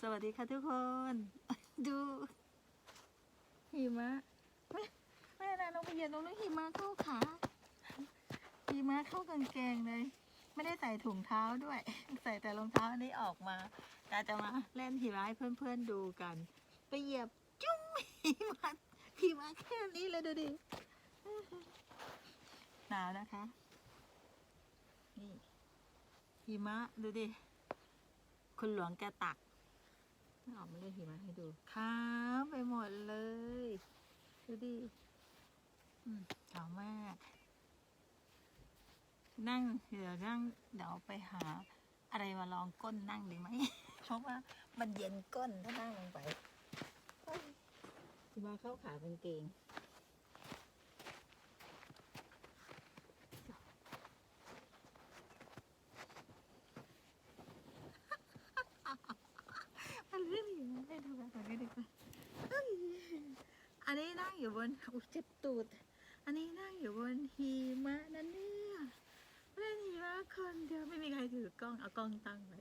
สวัสดีค่ะทุกคน ดูหิมะแม่แม่นาลงไปเหยียบตรงนู้นหิมะเข้าขาหิมะเข้ากางเกงเลย ไม่ได้ใส่ถุงเท้าด้วย ใส่แต่รองเท้าอันนี้ออกมากาจะมาเล่นหิมะให้เพื่อนๆดูกัน ไปเหยียบจุ้มหิมะหิมะแค่นี้เลยดูดิหนาวนะคะ นี่หิมะดูดิ คุณหลวงแกตักออกมาเล่นหิมะให้ดูขาวไปหมดเลย ดูดิอืมขาวมาก นั่งเดี๋ยวนั่งเดี๋ยวไปหา อะไรมาลองก้นนั่งดีไหม เพราะว่ามันเย็นก้นถ้านั่งลงไปเฮ้ยหิมาเข้าขากางเกง มันเรื่องหิมะให้ดูกันก่อนดีกว่าเฮ้ยอันนี้นั่ง อยู่บนอุ้ยเจ็บตูด อันนี้นั่งอยู่บนหิมะนั่นเนี่ยเล่นหิมะคนเดียวไม่มีใครถือกล้องเอากล้องตั้งไว้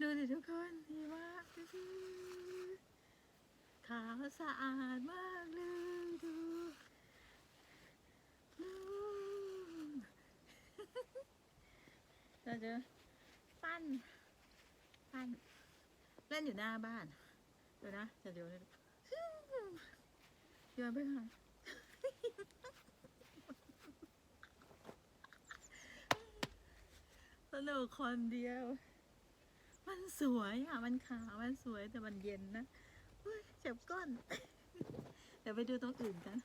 ดูดิทุกคนหิมะขาวสะอาดมากเลยดูดูเราจะปั้น ปั้น เล่นอยู่หน้าบ้านเดี๋ยวนะจะเดี๋ยวเลย โยนไปค่ะสนุกคนเดียว มันสวยอะ มันขาว มันสวยแต่มันเย็นนะเจ็บก้น เดี๋ยวไปดูตรงอื่นกัน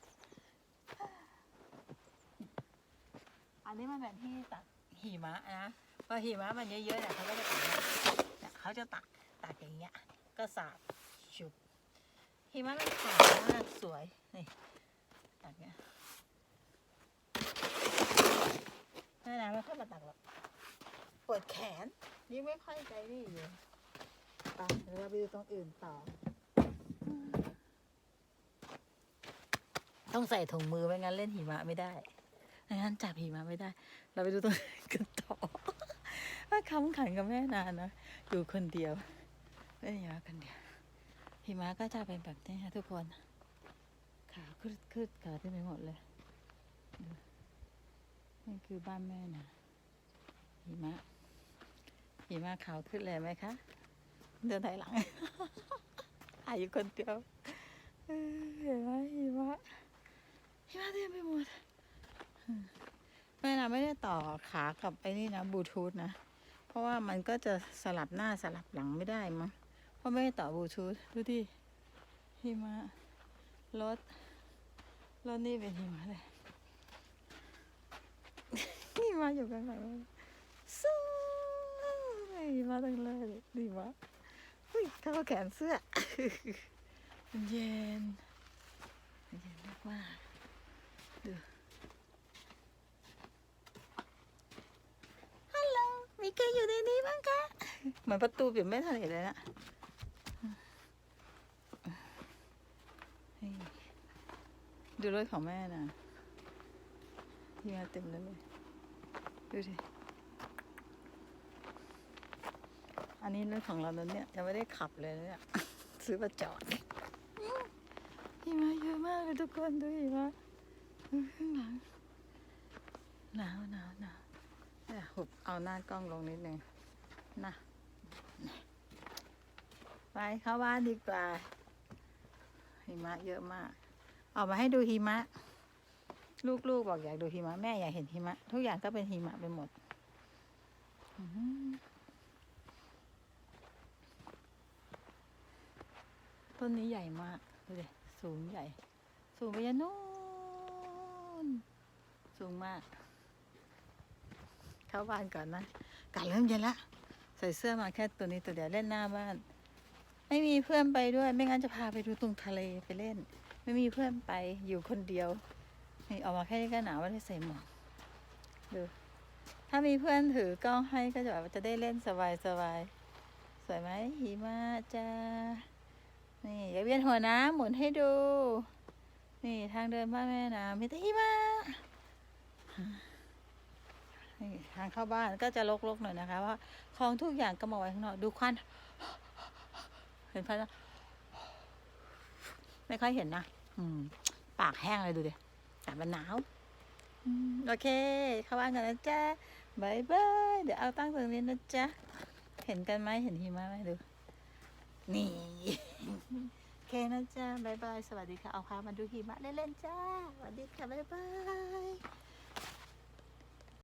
อันนี้มันเป็นที่ตักหิมะนะ พอหิมะมันเยอะๆเนี่ยเขาก็จะตักเขาจะตักตักอย่างเงี้ย ก็สาบ หิมะมันขาวมากสวย นี่ตักเนี้ยไม่นะไม่ค่อยมาตักหรอกปวดแขนยิ่งไม่ค่อยใจนี่อยู่ไปเดี๋ยวเราไปดูตรงอื่นต่อ ต้องใส่ถุงมือไม่งั้นเล่นหิมะไม่ได้ไม่งั้นจับหิมะไม่ได้ เราไปดูตรงอื่นกันต่อว่าคำขันกับแม่นานนะอยู่คนเดียวเล่นหิมะคนเดียว หิมะก็จะเป็นแบบนี้ค่ะทุกคนขาวคืดคืดขาวที่ไปหมดเลยนี่คือบ้านแม่นะหิมะหิมะขาวขึ้นเลยไหมคะ เดินถอยหลังถ่ายอยู่คนเดียวเห็นไหมหิมะหิมะเต็มไปหมดแม่นะไม่ได้ต่อขากับไอ้นี่นะบลูทูธนะ เพราะว่ามันก็จะสลับหน้าสลับหลังไม่ได้มั้ง เพราะไม่ได้ต่อบลูทูธดูดิหิมะรถรถนี่เป็นหิมะเลยหิมะอยู่ข้างหลังสู้หิมะตั้งเลยหิมะอุ้ยเข้าแขนเสื้อเย็นเย็นมากมากดูฮัลโหลมีใครอยู่ในนี้บ้างคะเหมือนประตูปิดไม่ทันเห็นเลยนะนี่ ดูรถของแม่นะที่มาเต็มเลย ดูดิอันนี้รถของเราตอนเนี้ยยังไม่ได้ขับเลยนะเนี่ย ซื้อมาจอดหิมะเยอะมากเลยทุกคนดูหิมะข้างหลังหนาวหนาวหนาวเดี๋ยวหุบเอาหน้ากล้องลงนิดนึงนะไปเข้าบ้านดีกว่าหิมะเยอะมาก ออกมาให้ดูหิมะ ลูกๆบอกอยากดูหิมะ แม่อยากเห็นหิมะ ทุกอย่างก็เป็นหิมะไปหมดต้นนี้ใหญ่มากดูดิสูงใหญ่ สูงไปยันนู่นสูงมาก เข้าบ้านก่อนนะกาศเริ่มเย็นละใส่เสื้อมาแค่ตัวนี้ตัวเดียวเล่นหน้าบ้าน ไม่มีเพื่อนไปด้วย ไม่งั้นจะพาไปดูตรงทะเลไปเล่น ไม่มีเพื่อนไปอยู่คนเดียวนี่ออกมาแค่นี้ก็หนาวไม่ได้ใส่หมวกดูถ้ามีเพื่อนถือกล้องให้ก็จะแบบจะได้เล่นสบายสบายสวยไหมหิมะจ้านี่อย่าเวียนหัวนะหมุนให้ดู นี่ทางเดินบ้านแม่นะมีแต่หิมะนี่ทางเข้าบ้านก็จะรกๆหน่อยนะคะเพราะของทุกอย่างก็มาไว้ข้างนอกดูควันเห็นพัดแล้ว ไม่ค่อยเห็นนะอืม ปากแห้งเลยดูดิแต่มันหนาวอโอเค เข้าบ้านกันนะจ๊ะบายบายเดี๋ยวเอาตั้งตรงนี้นะจ๊ะ เห็นกันไหมเห็นหิมะไหมดู นี่ โอเคนะจ๊ะบายบาย สวัสดีค่ะ เอาพามาดูหิมะเล่นๆจ้า สวัสดีค่ะบายบาย